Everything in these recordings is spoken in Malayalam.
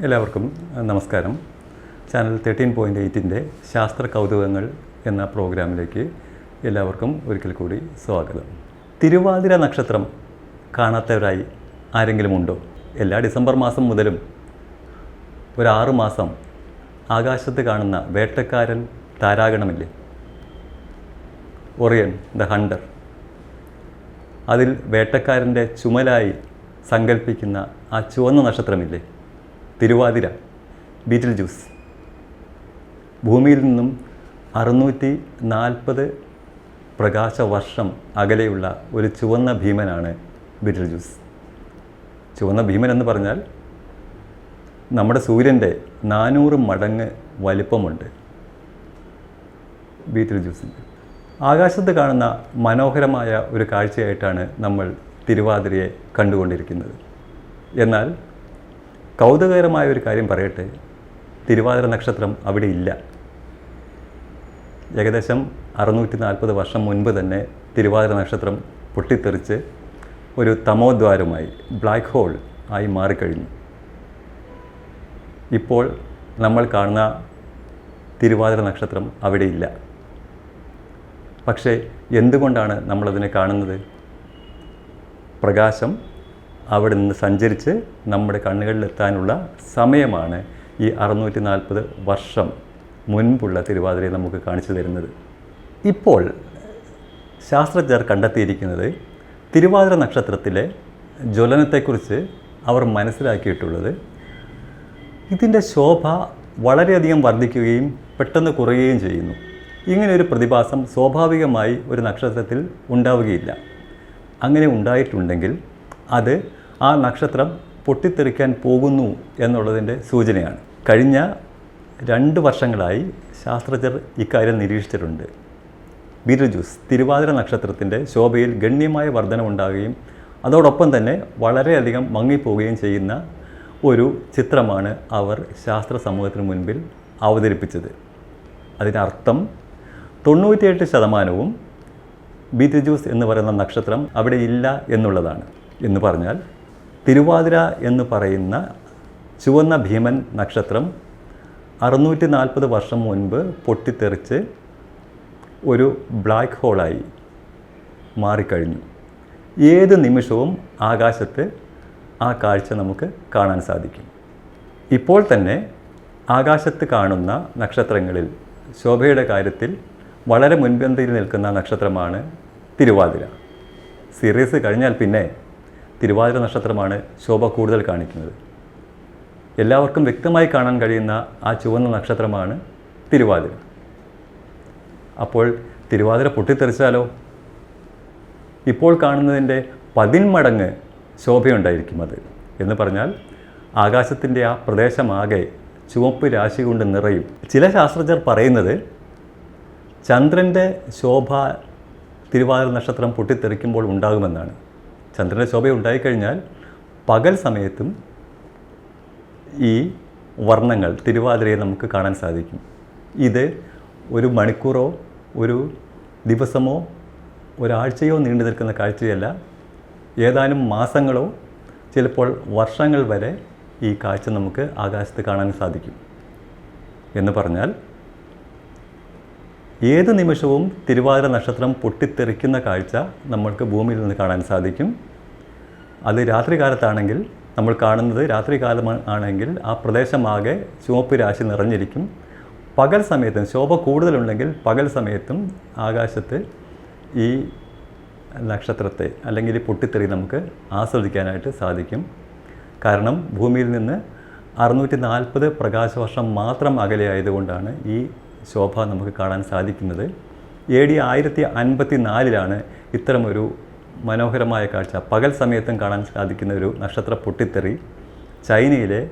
എല്ലാവർക്കും നമസ്കാരം. ചാനൽ തേർട്ടീൻ പോയിന്റ് എയ്റ്റിന്റെ ശാസ്ത്ര കൗതുകങ്ങൾ എന്ന പ്രോഗ്രാമിലേക്ക് എല്ലാവർക്കും ഒരിക്കൽ കൂടി സ്വാഗതം. തിരുവാതിര നക്ഷത്രം കാണാത്തവരായി ആരെങ്കിലും ഉണ്ടോ? എല്ലാ ഡിസംബർ മാസം മുതലും ഒരു ആറ് മാസം ആകാശത്ത് കാണുന്ന വേട്ടക്കാരൻ താരാഗണമില്ലേ? ഒറിയൻ ദ ഹണ്ടർ അതിൽ വേട്ടക്കാരന്റെ ചുമലായി സങ്കല്പിക്കുന്ന ആ ചുവന്ന നക്ഷത്രമില്ലേ? തിരുവാതിര ബീറ്റിൽ ജ്യൂസ്. ഭൂമിയിൽ നിന്നും അറുന്നൂറ്റി നാൽപ്പത് പ്രകാശ വർഷം അകലെയുള്ള ഒരു ചുവന്ന ഭീമനാണ് ബീറ്റിൽ ജ്യൂസ്. ചുവന്ന ഭീമൻ എന്ന് പറഞ്ഞാൽ നമ്മുടെ സൂര്യന്റെ നാനൂറ് മടങ്ങ് വലിപ്പമുണ്ട് ബീറ്റിൽ ജ്യൂസിന്റെ. ആകാശത്ത് കാണുന്ന മനോഹരമായ ഒരു കാഴ്ചയായിട്ടാണ് നമ്മൾ തിരുവാതിരയെ കണ്ടുകൊണ്ടിരിക്കുന്നത്. എന്നാൽ കൗതുകകരമായ ഒരു കാര്യം പറയട്ടെ. തിരുവാതിര നക്ഷത്രം അവിടെ ഇല്ല. ഏകദേശം അറുന്നൂറ്റി നാൽപ്പത് വർഷം മുൻപ് തന്നെ തിരുവാതിര നക്ഷത്രം പൊട്ടിത്തെറിച്ച് ഒരു തമോദ്വാരമായി ബ്ലാക്ക് ഹോൾ ആയി മാറിക്കഴിഞ്ഞു. ഇപ്പോൾ നമ്മൾ കാണുന്ന തിരുവാതിര നക്ഷത്രം അവിടെയില്ല പക്ഷേ എന്തുകൊണ്ടാണ് നമ്മളതിനെ കാണുന്നത്? പ്രകാശം അവിടെ നിന്ന് സഞ്ചരിച്ച് നമ്മുടെ കണ്ണുകളിലെത്താനുള്ള സമയമാണ് ഈ അറുന്നൂറ്റി നാൽപ്പത് വർഷം മുൻപുള്ള തിരുവാതിരയെ നമുക്ക് കാണിച്ചു തരുന്നത്. ഇപ്പോൾ ശാസ്ത്രജ്ഞർ കണ്ടെത്തിയിരിക്കുന്നത് തിരുവാതിര നക്ഷത്രത്തിലെ ജ്വലനത്തെക്കുറിച്ച് അവർ മനസ്സിലാക്കിയിട്ടുള്ളത് ഇതിന്റെ ശോഭ വളരെയധികം വർദ്ധിക്കുകയും പെട്ടെന്ന് കുറയുകയും ചെയ്യുന്നു. ഇങ്ങനെ ഒരു പ്രതിഭാസം സ്വാഭാവികമായി ഒരു നക്ഷത്രത്തിൽ ഉണ്ടാവുകയില്ല. അങ്ങനെ ഉണ്ടായിട്ടുണ്ടെങ്കിൽ അത് ആ നക്ഷത്രം പൊട്ടിത്തെറിക്കാൻ പോകുന്നു എന്നുള്ളതിന്റെ സൂചനയാണ്. കഴിഞ്ഞ രണ്ട് വർഷങ്ങളായി ശാസ്ത്രജ്ഞർ ഇക്കാര്യം നിരീക്ഷിച്ചിട്ടുണ്ട്. ബിരുജൂസ് തിരുവാതിര നക്ഷത്രത്തിന്റെ ശോഭയിൽ ഗണ്യമായ വർധനമുണ്ടാകുകയും അതോടൊപ്പം തന്നെ വളരെയധികം മങ്ങിപ്പോവുകയും ചെയ്യുന്ന ഒരു ചിത്രമാണ് അവർ ശാസ്ത്ര സമൂഹത്തിന് മുൻപിൽ അവതരിപ്പിച്ചത്. അതിനർത്ഥം തൊണ്ണൂറ്റിയെട്ട് ശതമാനവും ബിരുജൂസ് എന്ന് പറയുന്ന നക്ഷത്രം അവിടെ ഇല്ല എന്നുള്ളതാണ്. എന്ന് പറഞ്ഞാൽ തിരുവാതിര എന്ന് പറയുന്ന ചുവന്ന ഭീമൻ നക്ഷത്രം അറുന്നൂറ്റി നാൽപ്പത് വർഷം മുൻപ് പൊട്ടിത്തെറിച്ച് ഒരു ബ്ലാക്ക് ഹോളായി മാറിക്കഴിഞ്ഞു. ഏത് നിമിഷവും ആകാശത്ത് ആ കാഴ്ച നമുക്ക് കാണാൻ സാധിക്കും. ഇപ്പോൾ തന്നെ ആകാശത്ത് കാണുന്ന നക്ഷത്രങ്ങളിൽ ശോഭയുടെ കാര്യത്തിൽ വളരെ മുൻപന്തിയിൽ നിൽക്കുന്ന നക്ഷത്രമാണ് തിരുവാതിര. സീരീസ് കഴിഞ്ഞാൽ പിന്നെ തിരുവാതിര നക്ഷത്രമാണ് ശോഭ കൂടുതൽ കാണിക്കുന്നത്. എല്ലാവർക്കും വ്യക്തമായി കാണാൻ കഴിയുന്ന ആ ചുവന്ന നക്ഷത്രമാണ് തിരുവാതിര. അപ്പോൾ തിരുവാതിര പൊട്ടിത്തെറിച്ചാലോ? ഇപ്പോൾ കാണുന്നതിന്റെ പതിന്മടങ്ങ് ശോഭയുണ്ടായിരിക്കും അത് എന്ന് പറഞ്ഞാൽ ആകാശത്തിന്റെ ആ പ്രദേശമാകെ ചുവപ്പ് രാശി കൊണ്ട് നിറയും. ചില ശാസ്ത്രജ്ഞർ പറയുന്നത് ചന്ദ്രന്റെ ശോഭ തിരുവാതിര നക്ഷത്രം പൊട്ടിത്തെറിക്കുമ്പോൾ ഉണ്ടാകുമെന്നാണ്. ചന്ദ്രന്റെ ശോഭ ഉണ്ടായിക്കഴിഞ്ഞാൽ പകൽ സമയത്തും ഈ വർണങ്ങൾ തിരുവാതിരയെ നമുക്ക് കാണാൻ സാധിക്കും. ഇത് ഒരു മണിക്കൂറോ ഒരു ദിവസമോ ഒരാഴ്ചയോ നീണ്ടു നിൽക്കുന്ന കാഴ്ചയല്ല. ഏതാനും മാസങ്ങളോ ചിലപ്പോൾ വർഷങ്ങൾ വരെ ഈ കാഴ്ച നമുക്ക് ആകാശത്ത് കാണാൻ സാധിക്കും എന്ന് പറഞ്ഞാൽ ഏത് നിമിഷവും തിരുവാതിര നക്ഷത്രം പൊട്ടിത്തെറിക്കുന്ന കാഴ്ച നമ്മൾക്ക് ഭൂമിയിൽ നിന്ന് കാണാൻ സാധിക്കും. അത് രാത്രി കാലത്താണെങ്കിൽ നമ്മൾ കാണുന്നത് രാത്രി കാലം ആണെങ്കിൽ ആ പ്രദേശമാകെ ചുവപ്പ് രാശി നിറഞ്ഞിരിക്കും. പകൽ സമയത്തും ശോഭ കൂടുതലുണ്ടെങ്കിൽ പകൽ സമയത്തും ആകാശത്ത് ഈ നക്ഷത്രത്തെ അല്ലെങ്കിൽ ഈ പൊട്ടിത്തെറി നമുക്ക് ആസ്വദിക്കാനായിട്ട് സാധിക്കും. കാരണം ഭൂമിയിൽ നിന്ന് അറുന്നൂറ്റി നാൽപ്പത് പ്രകാശവർഷം മാത്രം അകലെയായതുകൊണ്ടാണ് ഈ ശോഭ നമുക്ക് കാണാൻ സാധിക്കുന്നത്. എ ഡി ആയിരത്തി അൻപത്തി നാലിലാണ് ഇത്തരമൊരു മനോഹരമായ കാഴ്ച. പകൽ സമയത്തും കാണാൻ സാധിക്കുന്ന ഒരു നക്ഷത്ര പൊട്ടിത്തെറി ചൈനയിലെ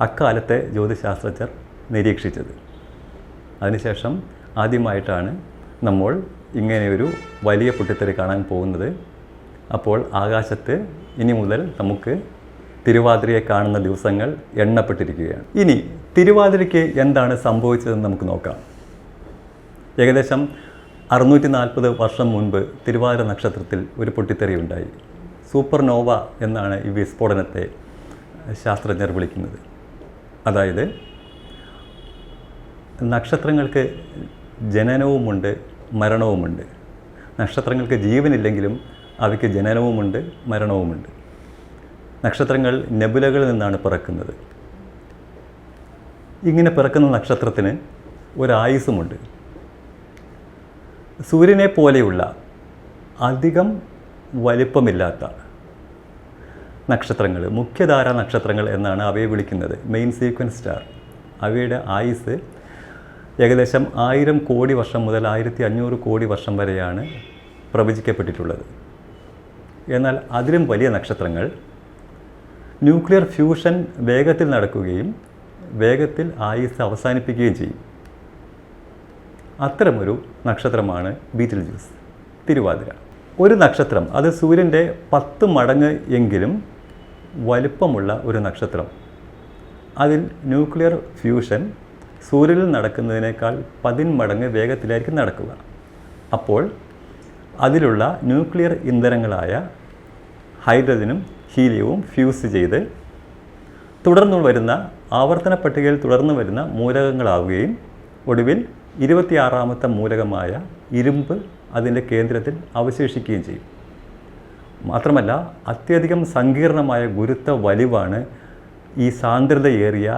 അക്കാലത്തെ ജ്യോതിശാസ്ത്രജ്ഞർ നിരീക്ഷിച്ചത്. അതിനുശേഷം ആദ്യമായിട്ടാണ് നമ്മൾ ഇങ്ങനെയൊരു വലിയ പൊട്ടിത്തെറി കാണാൻ പോകുന്നത്. അപ്പോൾ ആകാശത്ത് ഇനി മുതൽ നമുക്ക് തിരുവാതിരയെ കാണുന്ന ദിവസങ്ങൾ എണ്ണപ്പെട്ടിരിക്കുകയാണ്. ഇനി തിരുവാതിരയ്ക്ക് എന്താണ് സംഭവിച്ചതെന്ന് നമുക്ക് നോക്കാം. ഏകദേശം അറുന്നൂറ്റി നാൽപ്പത് വർഷം മുൻപ് തിരുവാതിര നക്ഷത്രത്തിൽ ഒരു പൊട്ടിത്തെറി ഉണ്ടായി. സൂപ്പർ നോവ എന്നാണ് ഈ വിസ്ഫോടനത്തെ ശാസ്ത്രജ്ഞർ വിളിക്കുന്നത്. അതായത് നക്ഷത്രങ്ങൾക്ക് ജനനവുമുണ്ട് മരണവുമുണ്ട്. നക്ഷത്രങ്ങൾക്ക് ജീവനില്ലെങ്കിലും അവയ്ക്ക് ജനനവുമുണ്ട് മരണവുമുണ്ട്. നക്ഷത്രങ്ങൾ നെബുലകളിൽ നിന്നാണ് പിറക്കുന്നത്. ഇങ്ങനെ പിറക്കുന്ന നക്ഷത്രത്തിന് ഒരായുസുമുണ്ട് സൂര്യനെ പോലെയുള്ള അധികം വലിപ്പമില്ലാത്ത നക്ഷത്രങ്ങൾ മുഖ്യധാര നക്ഷത്രങ്ങൾ എന്നാണ് അവയെ വിളിക്കുന്നത്. മെയിൻ സീക്വൻസ് സ്റ്റാർ അവയുടെ ആയുസ് ഏകദേശം ആയിരം കോടി വർഷം മുതൽ ആയിരത്തി അഞ്ഞൂറ് കോടി വർഷം വരെയാണ് പ്രവചിക്കപ്പെട്ടിട്ടുള്ളത്. എന്നാൽ അതിലും വലിയ നക്ഷത്രങ്ങൾ ന്യൂക്ലിയർ ഫ്യൂഷൻ വേഗത്തിൽ നടക്കുകയും വേഗത്തിൽ ആയുസ് അവസാനിപ്പിക്കുകയും ചെയ്യും. അത്തരമൊരു നക്ഷത്രമാണ് ബീറ്റിൽ ജ്യൂസ് തിരുവാതിര. ഒരു നക്ഷത്രം അത് സൂര്യന്റെ പത്ത് മടങ്ങ് എങ്കിലും വലുപ്പമുള്ള ഒരു നക്ഷത്രം. അതിൽ ന്യൂക്ലിയർ ഫ്യൂഷൻ സൂര്യനിൽ നടക്കുന്നതിനേക്കാൾ പതിന്മടങ്ങ് വേഗത്തിലായിരിക്കും നടക്കുക. അപ്പോൾ അതിലുള്ള ന്യൂക്ലിയർ ഇന്ധനങ്ങളായ ഹൈഡ്രജനും ഹീലിയവും ഫ്യൂസ് ചെയ്ത് തുടർന്നു വരുന്ന ആവർത്തന പട്ടികയിൽ തുടർന്ന് വരുന്ന മൂലകങ്ങളാവുകയും ഒടുവിൽ ഇരുപത്തിയാറാമത്തെ മൂലകമായ ഇരുമ്പ് അതിന്റെ കേന്ദ്രത്തിൽ അവശേഷിക്കുകയും ചെയ്യും. മാത്രമല്ല അത്യധികം സങ്കീർണമായ ഗുരുത്വ വലിവാണ് ഈ സാന്ദ്രതയേറിയ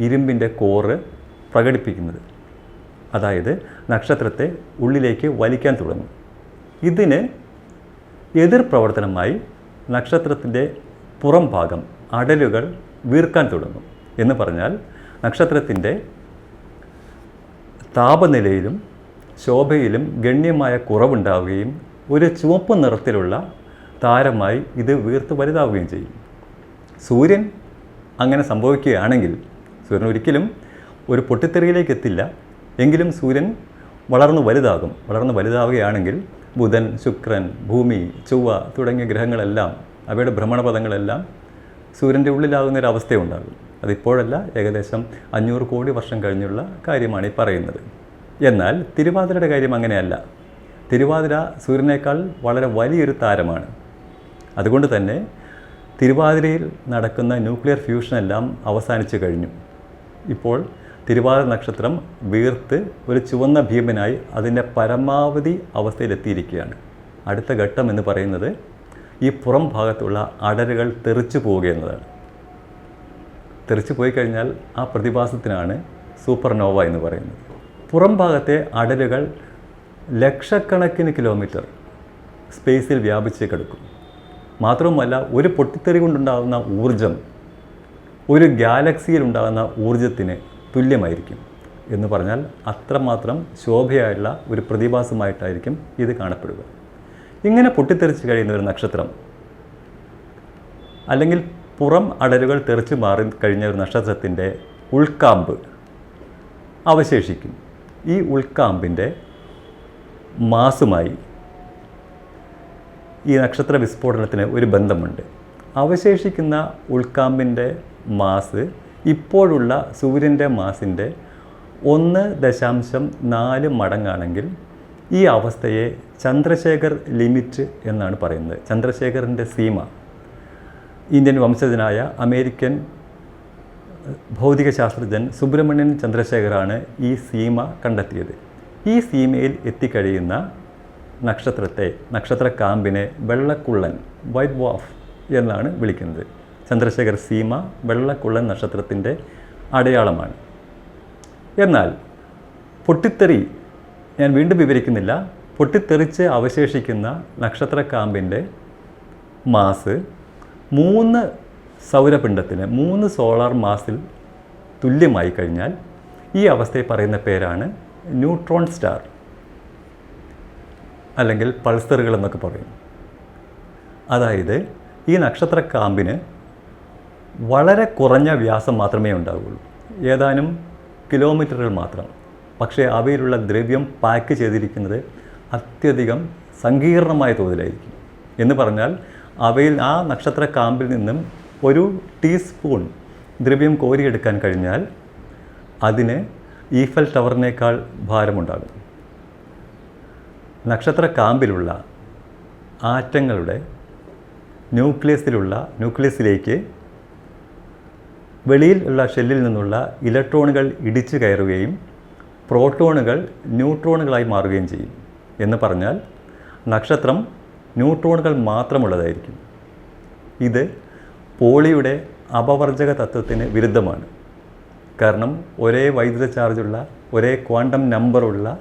ഇരുമ്പിന്റെ കോറ് പ്രകടിപ്പിക്കുന്നത്. അതായത് നക്ഷത്രത്തെ ഉള്ളിലേക്ക് വലിക്കാൻ തുടങ്ങും. ഇതിന് എതിർ പ്രവർത്തനമായി നക്ഷത്രത്തിന്റെ പുറം ഭാഗം അടലുകൾ വീർക്കാൻ തുടങ്ങും എന്ന് പറഞ്ഞാൽ നക്ഷത്രത്തിന്റെ താപനിലയിലും ശോഭയിലും ഗണ്യമായ കുറവുണ്ടാവുകയും ഒരു ചുവപ്പ് നിറത്തിലുള്ള താരമായി ഇത് വീർത്ത് വലുതാവുകയും ചെയ്യും. സൂര്യൻ അങ്ങനെ സംഭവിക്കുകയാണെങ്കിൽ സൂര്യൻ ഒരിക്കലും ഒരു പൊട്ടിത്തെറിയിലേക്ക് എത്തില്ല. എങ്കിലും സൂര്യൻ വളർന്നു വലുതാകും. വളർന്നു വലുതാവുകയാണെങ്കിൽ ബുധൻ ശുക്രൻ ഭൂമി ചൊവ്വ തുടങ്ങിയ ഗ്രഹങ്ങളെല്ലാം അവയുടെ ഭ്രമണപഥങ്ങളെല്ലാം സൂര്യന്റെ ഉള്ളിലാകുന്ന ഒരു അവസ്ഥയുണ്ടാകും. അതിപ്പോഴല്ല ഏകദേശം അഞ്ഞൂറ് കോടി വർഷം കഴിഞ്ഞുള്ള കാര്യമാണ് ഈ പറയുന്നത്. എന്നാൽ തിരുവാതിരയുടെ കാര്യം അങ്ങനെയല്ല. തിരുവാതിര സൂര്യനേക്കാൾ വളരെ വലിയൊരു താരമാണ്. അതുകൊണ്ട് തന്നെ തിരുവാതിരയിൽ നടക്കുന്ന ന്യൂക്ലിയർ ഫ്യൂഷനെല്ലാം അവസാനിച്ചു കഴിഞ്ഞു. ഇപ്പോൾ തിരുവാതിര നക്ഷത്രം വീർത്ത് ഒരു ചുവന്ന ഭീമനായി അതിന്റെ പരമാവധി അവസ്ഥയിലെത്തിയിരിക്കുകയാണ്. അടുത്ത ഘട്ടം എന്ന് പറയുന്നത് ഈ പുറം ഭാഗത്തുള്ള അടരുകൾ തെറിച്ചു പോവുക എന്നതാണ്. തെറിച്ചു പോയി കഴിഞ്ഞാൽ ആ പ്രതിഭാസത്തിനാണ് സൂപ്പർനോവ എന്ന് പറയുന്നത്. പുറം ഭാഗത്തെ അടരുകൾ ലക്ഷക്കണക്കിന് കിലോമീറ്റർ സ്പേസിൽ വ്യാപിച്ച് കിടക്കും. മാത്രവുമല്ല ഒരു പൊട്ടിത്തെറി കൊണ്ടുണ്ടാകുന്ന ഊർജം ഒരു ഗാലക്സിയിൽ ഉണ്ടാകുന്ന ഊർജത്തിന് തുല്യമായിരിക്കും എന്ന് പറഞ്ഞാൽ അത്രമാത്രം ശോഭയായുള്ള ഒരു പ്രതിഭാസമായിട്ടായിരിക്കും ഇത് കാണപ്പെടുക. ഇങ്ങനെ പൊട്ടിത്തെറിച്ച് കഴിയുന്ന ഒരു നക്ഷത്രം. അല്ലെങ്കിൽ പുറം അടരുകൾ തെറിച്ച് മാറി കഴിഞ്ഞ ഒരു നക്ഷത്രത്തിന്റെ ഉൾക്കാമ്പ് അവശേഷിക്കും. ഈ ഉൾക്കാമ്പിന്റെ മാസുമായി ഈ നക്ഷത്ര വിസ്ഫോടനത്തിന് ഒരു ബന്ധമുണ്ട്. അവശേഷിക്കുന്ന ഉൾക്കാമ്പിന്റെ മാസ് ഇപ്പോഴുള്ള സൂര്യന്റെ മാസിന്റെ ഒന്ന് ദശാംശം നാല് മടങ്ങാണെങ്കിൽ ഈ അവസ്ഥയെ ചന്ദ്രശേഖർ ലിമിറ്റ് എന്നാണ് പറയുന്നത്. ചന്ദ്രശേഖറിന്റെ സീമ. ഇന്ത്യൻ വംശജനായ അമേരിക്കൻ ഭൗതിക ശാസ്ത്രജ്ഞൻ സുബ്രഹ്മണ്യൻ ചന്ദ്രശേഖറാണ് ഈ സീമ കണ്ടെത്തിയത്. ഈ സീമയിൽ എത്തിക്കഴിയുന്ന നക്ഷത്രത്തെ നക്ഷത്ര കാമ്പിനെ വെള്ളക്കുള്ളൻ വൈറ്റ് വാഫ് എന്നാണ് വിളിക്കുന്നത്. ചന്ദ്രശേഖർ സീമ വെള്ളക്കുള്ളൻ നക്ഷത്രത്തിന്റെ അടയാളമാണ്. എന്നാൽ പൊട്ടിത്തെറി ഞാൻ വീണ്ടും വിവരിക്കുന്നില്ല. പൊട്ടിത്തെറിച്ച് അവശേഷിക്കുന്ന നക്ഷത്രക്കാമ്പിന്റെ മാസ് മൂന്ന് സൗരപിണ്ഡത്തിന് മൂന്ന് സോളാർ മാസിൽ തുല്യമായി കഴിഞ്ഞാൽ ഈ അവസ്ഥയെ പറയുന്ന പേരാണ് ന്യൂട്രോൺ സ്റ്റാർ അല്ലെങ്കിൽ പൾസറുകൾ എന്നൊക്കെ പറയും. അതായത് ഈ നക്ഷത്രക്കാമ്പിന് വളരെ കുറഞ്ഞ വ്യാസം മാത്രമേ ഉണ്ടാവുകയുള്ളൂ. ഏതാനും കിലോമീറ്ററുകൾ മാത്രം. പക്ഷേ അവയിലുള്ള ദ്രവ്യം പാക്ക് ചെയ്തിരിക്കുന്നത് അത്യധികം സങ്കീർണമായ തോതിലായിരിക്കും. എന്ന് പറഞ്ഞാൽ അവയിൽ ആ നക്ഷത്ര കാമ്പിൽ നിന്നും ഒരു ടീസ്പൂൺ ദ്രവ്യം കോരിയെടുക്കാൻ കഴിഞ്ഞാൽ അതിന് ഈഫൽ ടവറിനേക്കാൾ ഭാരമുണ്ടാകും. നക്ഷത്ര കാമ്പിലുള്ള ആറ്റങ്ങളുടെ ന്യൂക്ലിയസിലുള്ള ന്യൂക്ലിയസിലേക്ക് വെളിയിൽ ഉള്ള ഷെല്ലിൽ നിന്നുള്ള ഇലക്ട്രോണുകൾ ഇടിച്ചു കയറുകയും പ്രോട്ടോണുകൾ ന്യൂട്രോണുകളായി മാറുകയും ചെയ്യും എന്ന് പറഞ്ഞാൽ നക്ഷത്രം ന്യൂട്രോണുകൾ മാത്രമുള്ളതായിരിക്കും. ഇത് പോളിയുടെ അപവർജക തത്വത്തിന് വിരുദ്ധമാണ്. കാരണം ഒരേ വൈദ്യുത ചാർജുള്ള ഒരേ ക്വാണ്ടം നമ്പറുള്ള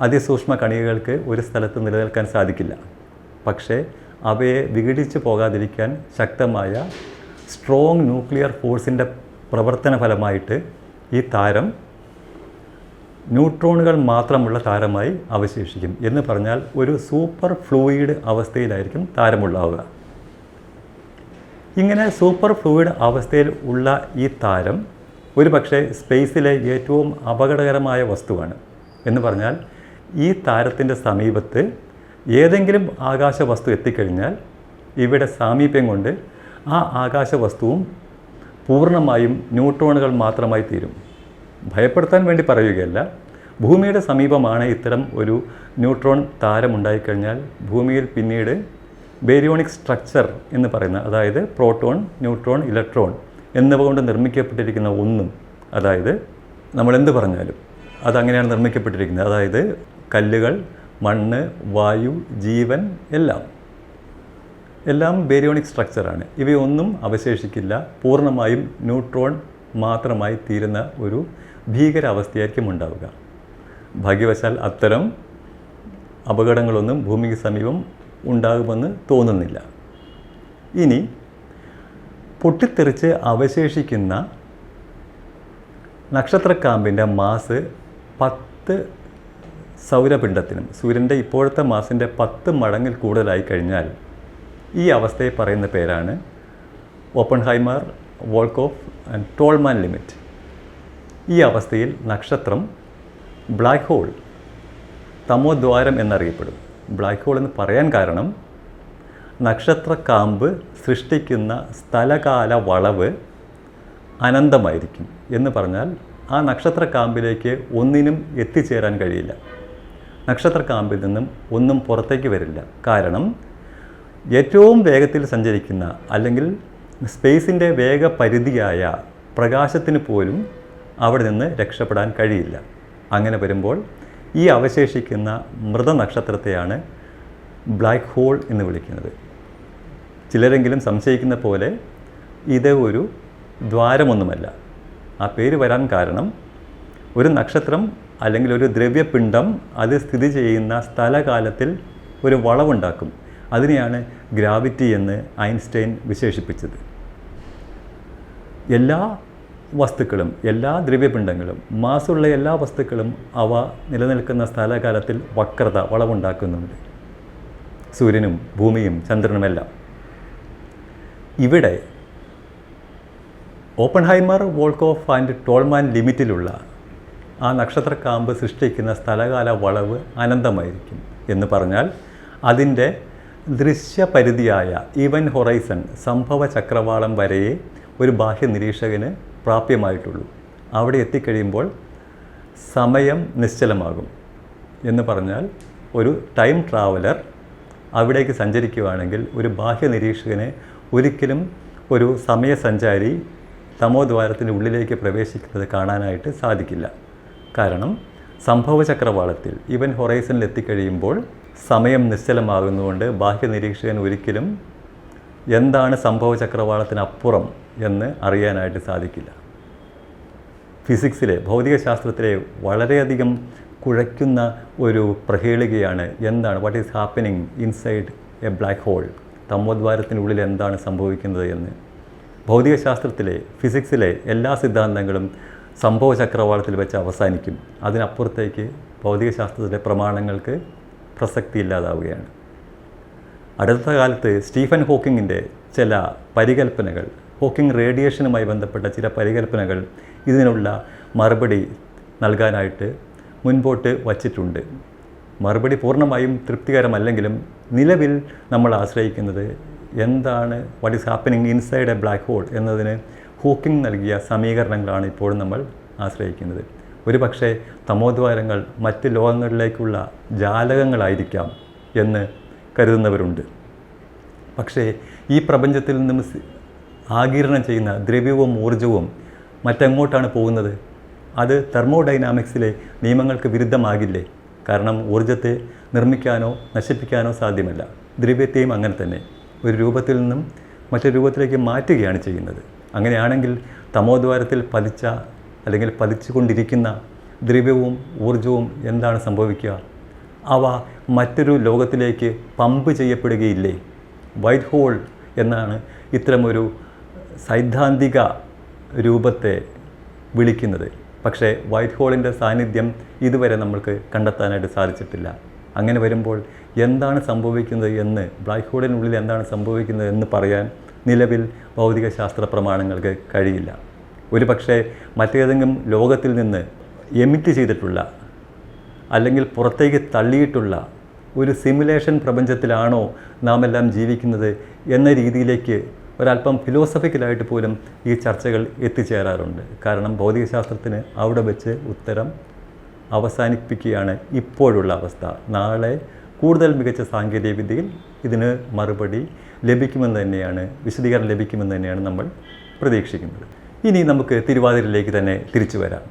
അതിസൂക്ഷ്മ കണികകൾക്ക് ഒരു സ്ഥലത്ത് നിലനിൽക്കാൻ സാധിക്കില്ല. പക്ഷേ അവയെ വിഘടിച്ച് പോകാതിരിക്കാൻ ശക്തമായ സ്ട്രോങ് ന്യൂക്ലിയർ ഫോഴ്സിന്റെ പ്രവർത്തന ഫലമായിട്ട് ഈ താരം ന്യൂട്രോണുകൾ മാത്രമുള്ള താരമായി അവശേഷിക്കും എന്ന് പറഞ്ഞാൽ ഒരു സൂപ്പർ ഫ്ലൂയിഡ് അവസ്ഥയിലായിരിക്കും താരമുള്ളാവുക. ഇങ്ങനെ സൂപ്പർ ഫ്ലൂയിഡ് അവസ്ഥയിൽ ഉള്ള ഈ താരം ഒരു പക്ഷേ സ്പേസിലെ ഏറ്റവും അപകടകരമായ വസ്തുവാണ് എന്ന് പറഞ്ഞാൽ ഈ താരത്തിന്റെ സമീപത്ത് ഏതെങ്കിലും ആകാശ വസ്തു എത്തിക്കഴിഞ്ഞാൽ ഇവിടെ സാമീപ്യം കൊണ്ട് ആ ആകാശ വസ്തുവും പൂർണമായും ന്യൂട്രോണുകൾ മാത്രമായി തീരും. ഭയപ്പെടുത്താൻ വേണ്ടി പറയുകയല്ല. ഭൂമിയുടെ സമീപമാണ് ഇത്തരം ഒരു ന്യൂട്രോൺ താരമുണ്ടായിക്കഴിഞ്ഞാൽ ഭൂമിയിൽ പിന്നീട് ബേരിയോണിക് സ്ട്രക്ചർ എന്ന് പറയുന്ന അതായത് പ്രോട്ടോൺ ന്യൂട്രോൺ ഇലക്ട്രോൺ എന്നിവ കൊണ്ട് നിർമ്മിക്കപ്പെട്ടിരിക്കുന്ന ഒന്നും അതായത് നമ്മൾ എന്ത് പറഞ്ഞാലും അതങ്ങനെയാണ് നിർമ്മിക്കപ്പെട്ടിരിക്കുന്നത്. അതായത് കല്ലുകൾ മണ്ണ് വായു ജീവൻ എല്ലാം. എല്ലാം ബേരിയോണിക് സ്ട്രക്ചറാണ് ഇവയൊന്നും അവശേഷിക്കില്ല. പൂർണമായും ന്യൂട്രോൺ മാത്രമായി തീരുന്ന ഒരു ഭീകരാവസ്ഥയായിരിക്കും ഉണ്ടാവുക ഭാഗ്യവശാൽ അത്തരം അപകടങ്ങളൊന്നും ഭൂമിക്ക് സമീപം ഉണ്ടാകുമെന്ന് തോന്നുന്നില്ല. ഇനി പൊട്ടിത്തെറിച്ച് അവശേഷിക്കുന്ന നക്ഷത്രക്കാമ്പിന്റെ മാസ് പത്ത് സൗരപിണ്ഡത്തിനും സൂര്യന്റെ ഇപ്പോഴത്തെ മാസിന്റെ പത്ത് മടങ്ങിൽ കൂടുതലായി കഴിഞ്ഞാൽ ഈ അവസ്ഥയെ പറയുന്ന പേരാണ് Oppenheimer Volkoff and Tolman limit. ഈ അവസ്ഥയിൽ നക്ഷത്രം ബ്ലാക്ക് ഹോൾ തമോദ്വാരം എന്നറിയപ്പെടും. ബ്ലാക്ക് ഹോൾ എന്ന് പറയാൻ കാരണം നക്ഷത്രക്കാമ്പ് സൃഷ്ടിക്കുന്ന സ്ഥലകാല വളവ് അനന്തമായിരിക്കും എന്ന് പറഞ്ഞാൽ ആ നക്ഷത്രക്കാമ്പിലേക്ക് ഒന്നിനും എത്തിച്ചേരാൻ കഴിയില്ല. നക്ഷത്രക്കാമ്പിൽ നിന്നും ഒന്നും പുറത്തേക്ക് വരില്ല. കാരണം ഏറ്റവും വേഗത്തിൽ സഞ്ചരിക്കുന്ന അല്ലെങ്കിൽ സ്പേസിന്റെ വേഗപരിധിയായ പ്രകാശത്തിന് പോലും അവിടെ നിന്ന് രക്ഷപ്പെടാൻ കഴിയില്ല. അങ്ങനെ വരുമ്പോൾ ഈ അവശേഷിക്കുന്ന മൃതനക്ഷത്രത്തെയാണ് ബ്ലാക്ക് ഹോൾ എന്ന് വിളിക്കുന്നത്. ചിലരെങ്കിലും സംശയിക്കുന്ന പോലെ ഇത് ഒരു ദ്വാരമൊന്നുമല്ല. ആ പേര് വരാൻ കാരണം ഒരു നക്ഷത്രം അല്ലെങ്കിൽ ഒരു ദ്രവ്യപിണ്ഡം അത് സ്ഥിതി ചെയ്യുന്ന സ്ഥലകാലത്തിൽ ഒരു വളവുണ്ടാക്കും. അതിനെയാണ് ഗ്രാവിറ്റി എന്ന് ഐൻസ്റ്റൈൻ വിശേഷിപ്പിച്ചത്. എല്ലാ വസ്തുക്കളും എല്ലാ ദ്രവ്യപിണ്ഡങ്ങളും മാസുള്ള എല്ലാ വസ്തുക്കളും അവ നിലനിൽക്കുന്ന സ്ഥലകാലത്തിൽ വക്രത വളവുണ്ടാക്കുന്നുണ്ട്. സൂര്യനും ഭൂമിയും ചന്ദ്രനുമെല്ലാം. ഇവിടെ ഓപ്പൺഹൈമർ വോൾക്കോഫ് ആൻഡ് ടോൾമാൻ ലിമിറ്റിലുള്ള ആ നക്ഷത്രക്കാമ്പ് സൃഷ്ടിക്കുന്ന സ്ഥലകാല വളവ് അനന്തമായിരിക്കും എന്ന് പറഞ്ഞാൽ അതിന്റെ ദൃശ്യപരിധിയായ ഇവൻ ഹൊറൈസൺ സംഭവ ചക്രവാളം വരെയേ ഒരു ബാഹ്യ നിരീക്ഷകന് പ്രാപ്യമായിട്ടുള്ളൂ. അവിടെ എത്തിക്കഴിയുമ്പോൾ സമയം നിശ്ചലമാകും എന്ന് പറഞ്ഞാൽ ഒരു ടൈം ട്രാവലർ അവിടേക്ക് സഞ്ചരിക്കുകയാണെങ്കിൽ ഒരു ബാഹ്യ നിരീക്ഷകനെ ഒരിക്കലും ഒരു സമയസഞ്ചാരി തമോദ്വാരത്തിന്റെ ഉള്ളിലേക്ക് പ്രവേശിക്കുന്നത് കാണാനായിട്ട് സാധിക്കില്ല. കാരണം സംഭവചക്രവാളത്തിൽ ഇവൻ ഹൊറൈസണിൽ എത്തിക്കഴിയുമ്പോൾ സമയം നിശ്ചലമാകുന്നതുകൊണ്ട് ബാഹ്യ നിരീക്ഷകൻ ഒരിക്കലും എന്താണ് സംഭവ ചക്രവാളത്തിനപ്പുറം എന്ന് അറിയാനായിട്ട് സാധിക്കില്ല. ഫിസിക്സിലെ ഭൗതികശാസ്ത്രത്തിലെ വളരെയധികം കുഴയ്ക്കുന്ന ഒരു പ്രഹേളികയാണ് എന്താണ് what is happening inside a black hole തമോദ്വാരത്തിനുള്ളിൽ എന്താണ് സംഭവിക്കുന്നത് എന്ന്. ഭൗതികശാസ്ത്രത്തിലെ ഫിസിക്സിലെ എല്ലാ സിദ്ധാന്തങ്ങളും സംഭവ ചക്രവാളത്തിൽ വെച്ച് അവസാനിക്കും. അതിനപ്പുറത്തേക്ക് ഭൗതികശാസ്ത്രത്തിലെ പ്രമാണങ്ങൾക്ക് പ്രസക്തി ഇല്ലാതാവുകയാണ്. അടുത്ത കാലത്ത് സ്റ്റീഫൻ ഹോക്കിങ്ങിന്റെ ചില പരികൽപ്പനകൾ ഹോക്കിംഗ് റേഡിയേഷനുമായി ബന്ധപ്പെട്ട ചില പരികൽപ്പനകൾ ഇതിനുള്ള മറുപടി നൽകാനായിട്ട് മുൻപോട്ട് വച്ചിട്ടുണ്ട്. മറുപടി പൂർണമായും തൃപ്തികരമല്ലെങ്കിലും നിലവിൽ നമ്മൾ ആശ്രയിക്കുന്നത് എന്താണ് what is happening inside a black hole എന്നതിന് ഹോക്കിംഗ് നൽകിയ സമീകരണങ്ങളാണ് ഇപ്പോഴും നമ്മൾ ആശ്രയിക്കുന്നത്. ഒരു പക്ഷേ തമോദ്വാരങ്ങൾ മറ്റ് ലോകങ്ങളിലേക്കുള്ള ജാലകങ്ങളായിരിക്കാം എന്ന് കരുതുന്നവരുണ്ട്. പക്ഷേ ഈ പ്രപഞ്ചത്തിൽ നിന്നും ആകിരണം ചെയ്യുന്ന ദ്രവ്യവും ഊർജവും മറ്റെങ്ങോട്ടാണ് പോകുന്നത്? അത് തെർമോഡൈനാമിക്സിലെ നിയമങ്ങൾക്ക് വിരുദ്ധമാകില്ലേ? കാരണം ഊർജത്തെ നിർമ്മിക്കാനോ നശിപ്പിക്കാനോ സാധ്യമല്ല. ദ്രവ്യത്തെയും അങ്ങനെ തന്നെ. ഒരു രൂപത്തിൽ നിന്നും മറ്റൊരു രൂപത്തിലേക്ക് മാറ്റുകയാണ് ചെയ്യുന്നത്. അങ്ങനെയാണെങ്കിൽ തമോദ്വാരത്തിൽ പതിച്ച അല്ലെങ്കിൽ പതിച്ചുകൊണ്ടിരിക്കുന്ന ദ്രവ്യവും ഊർജവും എന്താണ് സംഭവിക്കുക? അവ മറ്റൊരു ലോകത്തിലേക്ക് പമ്പ് ചെയ്യപ്പെടുകയില്ലേ? വൈറ്റ് ഹോൾ എന്നാണ് ഇത്തരമൊരു സൈദ്ധാന്തിക രൂപത്തെ വിളിക്കുന്നത്. പക്ഷേ വൈറ്റ് ഹോളിന്റെ സാന്നിധ്യം ഇതുവരെ നമ്മൾക്ക് കണ്ടെത്താനായിട്ട് സാധിച്ചിട്ടില്ല. അങ്ങനെ വരുമ്പോൾ എന്താണ് സംഭവിക്കുന്നത് എന്ന് ബ്ലാക്ക് ഹോളിനുള്ളിൽ എന്താണ് സംഭവിക്കുന്നത് എന്ന് പറയാൻ നിലവിൽ ഭൗതിക ശാസ്ത്ര പ്രമാണങ്ങൾക്ക് കഴിയില്ല. ഒരു പക്ഷേ മറ്റേതെങ്കിലും ലോകത്തിൽ നിന്ന് എമിറ്റ് ചെയ്തിട്ടുള്ള അല്ലെങ്കിൽ പുറത്തേക്ക് തള്ളിയിട്ടുള്ള ഒരു സിമുലേഷൻ പ്രപഞ്ചത്തിലാണോ നാം എല്ലാം ജീവിക്കുന്നത് എന്ന രീതിയിലേക്ക് ഒരല്പം ഫിലോസഫിക്കലായിട്ട് പോലും ഈ ചർച്ചകൾ എത്തിച്ചേരാറുണ്ട്. കാരണം ഭൗതികശാസ്ത്രത്തിന് അവിടെ വെച്ച് ഉത്തരം അവസാനിപ്പിക്കുകയാണ് ഇപ്പോഴുള്ള അവസ്ഥ. നാളെ കൂടുതൽ മികച്ച സാങ്കേതിക വിദ്യയിൽ ഇതിന് മറുപടി ലഭിക്കുമെന്ന് തന്നെയാണ് വിശദീകരണം ലഭിക്കുമെന്ന് തന്നെയാണ് നമ്മൾ പ്രതീക്ഷിക്കുന്നത്. ഇനി നമുക്ക് തിരുവാതിരയിലേക്ക് തന്നെ തിരിച്ചു വരാം.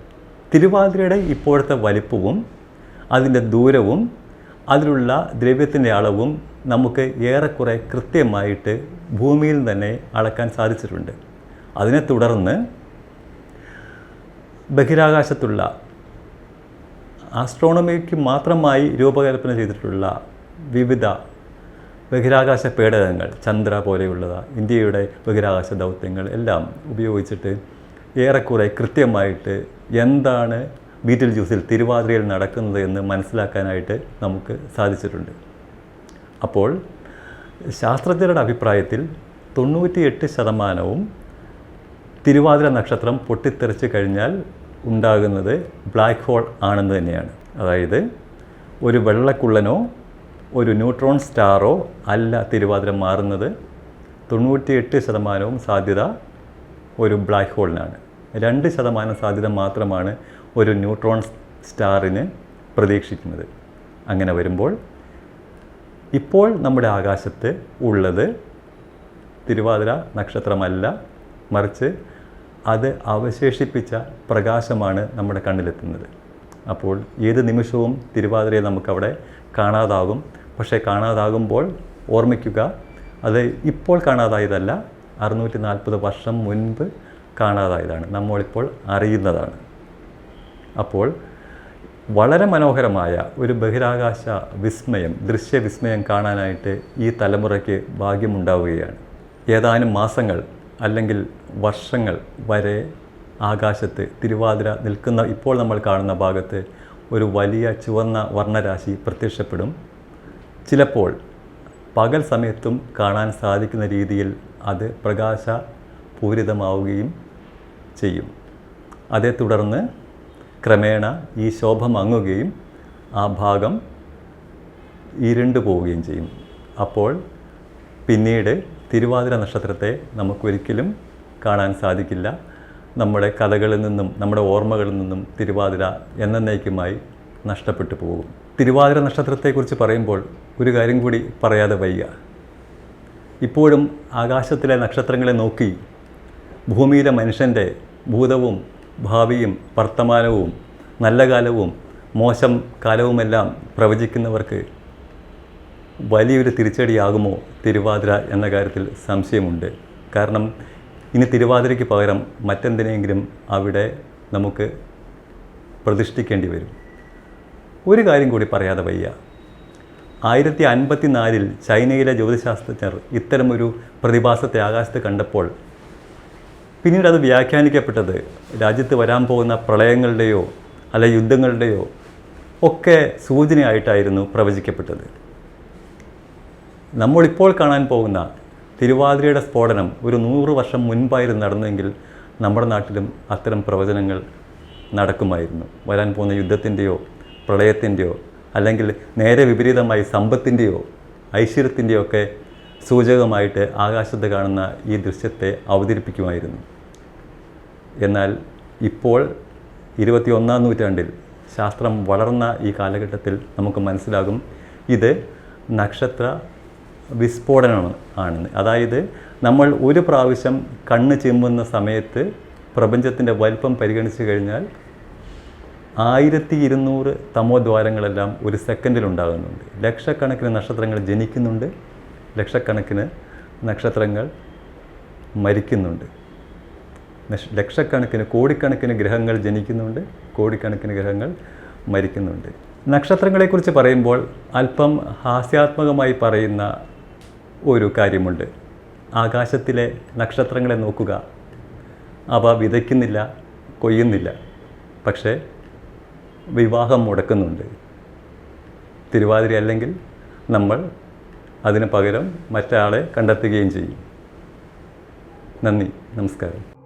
തിരുവാതിരയുടെ ഇപ്പോഴത്തെ വലിപ്പവും അതിന്റെ ദൂരവും അതിലുള്ള ദ്രവ്യത്തിന്റെ അളവും നമുക്ക് ഏറെക്കുറെ കൃത്യമായിട്ട് ഭൂമിയിൽ തന്നെ അളക്കാൻ സാധിച്ചിട്ടുണ്ട്. അതിനെ തുടർന്ന് ബഹിരാകാശത്തുള്ള ആസ്ട്രോണമിക്ക് മാത്രമായി രൂപകൽപ്പന ചെയ്തിട്ടുള്ള വിവിധ ബഹിരാകാശ പേടകങ്ങൾ ചന്ദ്ര പോലെയുള്ളത് ഇന്ത്യയുടെ ബഹിരാകാശ ദൗത്യങ്ങൾ എല്ലാം ഉപയോഗിച്ചിട്ട് ഏറെക്കുറെ കൃത്യമായിട്ട് എന്താണ് ബീറ്റിൽ ജ്യൂസിൽ തിരുവാതിരയിൽ നടക്കുന്നത് എന്ന് മനസ്സിലാക്കാനായിട്ട് നമുക്ക് സാധിച്ചിട്ടുണ്ട്. അപ്പോൾ ശാസ്ത്രജ്ഞരുടെ അഭിപ്രായത്തിൽ തൊണ്ണൂറ്റിയെട്ട് ശതമാനവും തിരുവാതിര നക്ഷത്രം പൊട്ടിത്തെറിച്ച് കഴിഞ്ഞാൽ ഉണ്ടാകുന്നത് ബ്ലാക്ക് ഹോൾ ആണെന്ന് തന്നെയാണ്. അതായത് ഒരു വെള്ളക്കുള്ളനോ ഒരു ന്യൂട്രോൺ സ്റ്റാറോ അല്ല തിരുവാതിര മാറുന്നത്. തൊണ്ണൂറ്റിയെട്ട് ശതമാനവും സാധ്യത ഒരു ബ്ലാക്ക് ഹോളിനാണ്. രണ്ട് ശതമാനം സാധ്യത മാത്രമാണ് ഒരു ന്യൂട്രോൺ സ്റ്റാറിന് പ്രതീക്ഷിക്കുന്നത്. അങ്ങനെ വരുമ്പോൾ ഇപ്പോൾ നമ്മുടെ ആകാശത്ത് ഉള്ളത് തിരുവാതിര നക്ഷത്രമല്ല മറിച്ച് അത് അവശേഷിപ്പിച്ച പ്രകാശമാണ് നമ്മുടെ കണ്ണിലെത്തുന്നത്. അപ്പോൾ ഏത് നിമിഷവും തിരുവാതിരയെ നമുക്കവിടെ കാണാതാകും. പക്ഷേ കാണാതാകുമ്പോൾ ഓർമ്മിക്കുക അത് ഇപ്പോൾ കാണാതായതല്ല അറുന്നൂറ്റി നാൽപ്പത് വർഷം മുൻപ് കാണാതായതാണ്. നമ്മളിപ്പോൾ അറിയുന്നതാണ്. അപ്പോൾ വളരെ മനോഹരമായ ഒരു ബഹിരാകാശ വിസ്മയം ദൃശ്യവിസ്മയം കാണാനായിട്ട് ഈ തലമുറയ്ക്ക് ഭാഗ്യമുണ്ടാവുകയാണ്. ഏതാനും മാസങ്ങൾ അല്ലെങ്കിൽ വർഷങ്ങൾ വരെ ആകാശത്ത് തിരുവാതിര നിൽക്കുന്ന ഇപ്പോൾ നമ്മൾ കാണുന്ന ഭാഗത്ത് ഒരു വലിയ ചുവന്ന വർണരാശി പ്രത്യക്ഷപ്പെടും. ചിലപ്പോൾ പകൽ സമയത്തും കാണാൻ സാധിക്കുന്ന രീതിയിൽ അത് പ്രകാശ പൂരിതമാവുകയും ചെയ്യും. അതേ തുടർന്ന് ക്രമേണ ഈ ശോഭ മങ്ങുകയും ആ ഭാഗം ഇരുണ്ടു പോവുകയും ചെയ്യും. അപ്പോൾ പിന്നീട് തിരുവാതിര നക്ഷത്രത്തെ നമുക്കൊരിക്കലും കാണാൻ സാധിക്കില്ല. നമ്മുടെ കഥകളിൽ നിന്നും നമ്മുടെ ഓർമ്മകളിൽ നിന്നും തിരുവാതിര എന്നേക്കുമായി നഷ്ടപ്പെട്ടു പോകും. തിരുവാതിര നക്ഷത്രത്തെക്കുറിച്ച് പറയുമ്പോൾ ഒരു കാര്യം കൂടി പറയാതെ വയ്യ. ഇപ്പോഴും ആകാശത്തിലെ നക്ഷത്രങ്ങളെ നോക്കി ഭൂമിയിലെ മനുഷ്യന്റെ ഭൂതവും ഭാവിയും വർത്തമാനവും നല്ല കാലവും മോശം കാലവുമെല്ലാം പ്രവചിക്കുന്നവർക്ക് വലിയൊരു തിരിച്ചടിയാകുമോ തിരുവാതിര എന്ന കാര്യത്തിൽ സംശയമുണ്ട്. കാരണം ഇനി തിരുവാതിരയ്ക്ക് പകരം മറ്റെന്തിനെങ്കിലും അവിടെ നമുക്ക് പ്രതിഷ്ഠിക്കേണ്ടി വരും. ഒരു കാര്യം കൂടി പറയാതെ വയ്യ. ആയിരത്തി അൻപത്തി നാലിൽ ചൈനയിലെ ജ്യോതിശാസ്ത്രജ്ഞർ ഇത്തരമൊരു പ്രതിഭാസത്തെ ആകാശത്ത് കണ്ടപ്പോൾ പിന്നീട് അത് വ്യാഖ്യാനിക്കപ്പെട്ടത് രാജ്യത്ത് വരാൻ പോകുന്ന പ്രളയങ്ങളുടെയോ അല്ലെ യുദ്ധങ്ങളുടെയോ ഒക്കെ സൂചനയായിട്ടായിരുന്നു പ്രവചിക്കപ്പെട്ടത്. നമ്മളിപ്പോൾ കാണാൻ പോകുന്ന തിരുവാതിരയുടെ സ്ഫോടനം ഒരു നൂറ് വർഷം മുൻപായിരുന്നു നടന്നെങ്കിൽ നമ്മുടെ നാട്ടിലും അത്തരം പ്രവചനങ്ങൾ നടക്കുമായിരുന്നു. വരാൻ പോകുന്ന യുദ്ധത്തിന്റെയോ പ്രളയത്തിന്റെയോ അല്ലെങ്കിൽ നേരെ വിപരീതമായി സമ്പത്തിന്റെയോ ഐശ്വര്യത്തിന്റെയോ ഒക്കെ സൂചകമായിട്ട് ആകാശത്ത് കാണുന്ന ഈ ദൃശ്യത്തെ അവതരിപ്പിക്കുമായിരുന്നു. എന്നാൽ ഇപ്പോൾ ഇരുപത്തി ഒന്നാം നൂറ്റാണ്ടിൽ ശാസ്ത്രം വളർന്ന ഈ കാലഘട്ടത്തിൽ നമുക്ക് മനസ്സിലാകും ഇത് നക്ഷത്ര വിസ്ഫോടനമാണ് ആണെന്ന് അതായത് നമ്മൾ ഒരു പ്രാവശ്യം കണ്ണ് ചിമ്മുന്ന സമയത്ത് പ്രപഞ്ചത്തിന്റെ വലിപ്പം പരിഗണിച്ചു കഴിഞ്ഞാൽ ആയിരത്തി ഇരുന്നൂറ് തമോദ്വാരങ്ങളെല്ലാം ഒരു സെക്കൻഡിൽ ഉണ്ടാകുന്നുണ്ട്. ലക്ഷക്കണക്കിന് നക്ഷത്രങ്ങൾ ജനിക്കുന്നുണ്ട്. ലക്ഷക്കണക്കിന് നക്ഷത്രങ്ങൾ മരിക്കുന്നുണ്ട്. ലക്ഷക്കണക്കിന് കോടിക്കണക്കിന് ഗ്രഹങ്ങൾ ജനിക്കുന്നുണ്ട് കോടിക്കണക്കിന് ഗ്രഹങ്ങൾ മരിക്കുന്നുണ്ട്. നക്ഷത്രങ്ങളെക്കുറിച്ച് പറയുമ്പോൾ അല്പം ഹാസ്യാത്മകമായി പറയുന്ന ഒരു കാര്യമുണ്ട്. ആകാശത്തിലെ നക്ഷത്രങ്ങളെ നോക്കുക. അവ വിതയ്ക്കുന്നില്ല കൊയ്യുന്നില്ല. പക്ഷേ വിവാഹം മുടക്കുന്നുണ്ട്. തിരുവാതിര അല്ലെങ്കിൽ നമ്മൾ അതിന് പകരം മറ്റാളെ കണ്ടെത്തുകയും ചെയ്യും. നന്ദി. നമസ്കാരം.